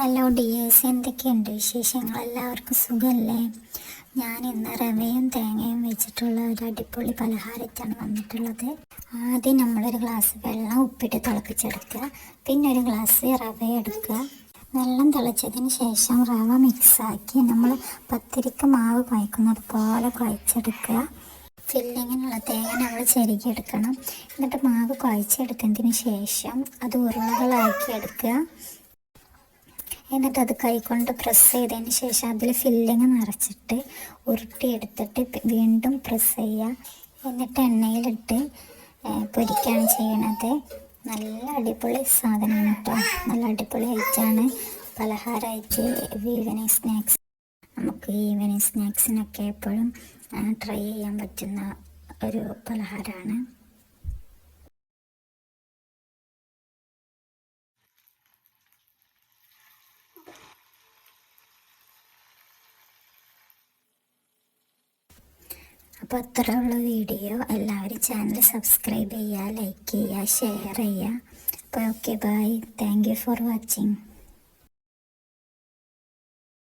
Hello dears എന്തൊക്കെയുണ്ട് വിശേഷങ്ങൾ? എല്ലാവർക്കും സുഖമല്ലേ ഞാൻ ഇന്ന് റവയും തേങ്ങയും വെച്ചിട്ടുള്ള ഒരു അടിപൊളി പലഹാരത്താണ് വന്നിട്ടുള്ളത്. ആദ്യം നമ്മളൊരു ഗ്ലാസ് വെള്ളം ഉപ്പിട്ട് തിളപ്പിച്ചെടുക്കുക. പിന്നെ ഒരു ഗ്ലാസ് റവ എടുക്കുക. വെള്ളം തിളച്ചതിന് ശേഷം റവ മിക്സാക്കി നമ്മൾ പത്തിരിക്ക് മാവ് കുഴക്കുന്നത് പോലെ കുഴച്ചെടുക്കുക. ഫില്ലിങ്ങിനുള്ള തേങ്ങ നമ്മൾ ചെരുകിയെടുക്കണം എന്നിട്ട് മാവ് കുഴച്ചെടുക്കുന്നതിന് ശേഷം അത് ഉരുളകളാക്കി എടുക്കുക. എന്നിട്ട് അത് കൈകൊണ്ട് പ്രസ് ചെയ്തതിന് ശേഷം അതിൽ ഫില്ലിങ് നിറച്ചിട്ട് ഉരുട്ടിയെടുത്തിട്ട് വീണ്ടും പ്രസ് ചെയ്യുക. എന്നിട്ട് എണ്ണയിലിട്ട് പൊരിക്കുകയാണ് ചെയ്യണത്. നല്ല അടിപൊളി സാധനമാണ് കേട്ടോ നല്ല അടിപൊളി ഐറ്റമാണ്. ഐറ്റാണ് പലഹാരമായിട്ട് ഈവനിങ് സ്നാക്സ് നമുക്ക് ഈവനിങ് സ്നാക്സിനൊക്കെ എപ്പോഴും ട്രൈ ചെയ്യാൻ പറ്റുന്ന ഒരു പലഹാരമാണ്. അപ്പോൾ അത്രയുള്ള വീഡിയോ. എല്ലാവരും ചാനൽ സബ്സ്ക്രൈബ് ചെയ്യുക ലൈക്ക് ചെയ്യുക ഷെയർ ചെയ്യുക. അപ്പോൾ okay bye thank you for watching